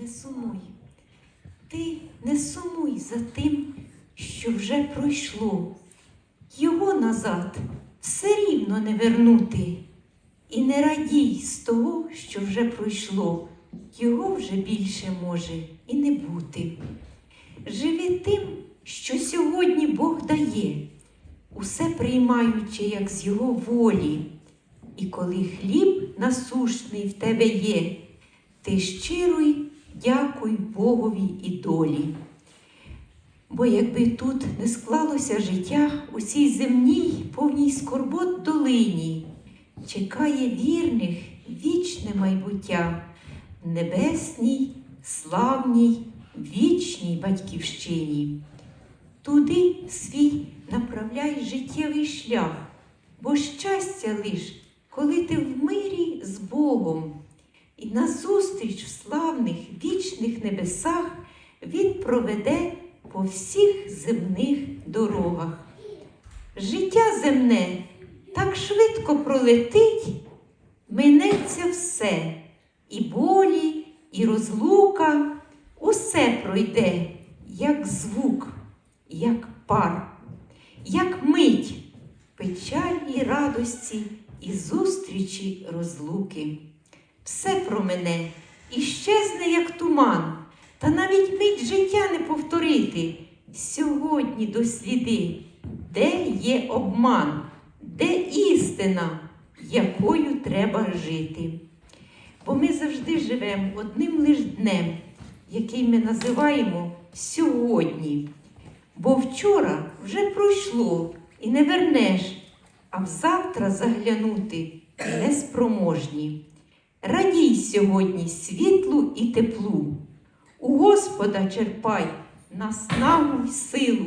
не сумуй. Ти не сумуй за тим, що вже пройшло. Його назад все рівно не вернути. І не радій з того, що вже пройшло, його вже більше може і не бути. Живи тим, що сьогодні Бог дає, усе приймаючи, як з його волі. І коли хліб насушний в тебе є, ти щиро й дякуй Богові і долі. Бо якби тут не склалося життя у цій земній повній скорбот долині, чекає вірних вічне майбуття в небесній, славній, вічній батьківщині. Туди свій направляй життєвий шлях, бо щастя лиш, коли ти в мирі з Богом, і назустріч в славних вічних небесах Він проведе по всіх земних дорогах. Життя земне так швидко пролетить, минеться все, і болі, і розлука, усе пройде, як звук, як пар, як мить, печаль радості, і зустрічі розлуки. Все про мене і як туман, та навіть мить життя не повторити. Сьогодні досліди, де є обман, де істина, якою треба жити. Бо ми завжди живемо одним лиш днем, який ми називаємо сьогодні. Бо вчора вже пройшло і не вернеш, а взавтра заглянути неспроможні. Радій сьогодні світлу і теплу. У Господа черпай наснагу й силу,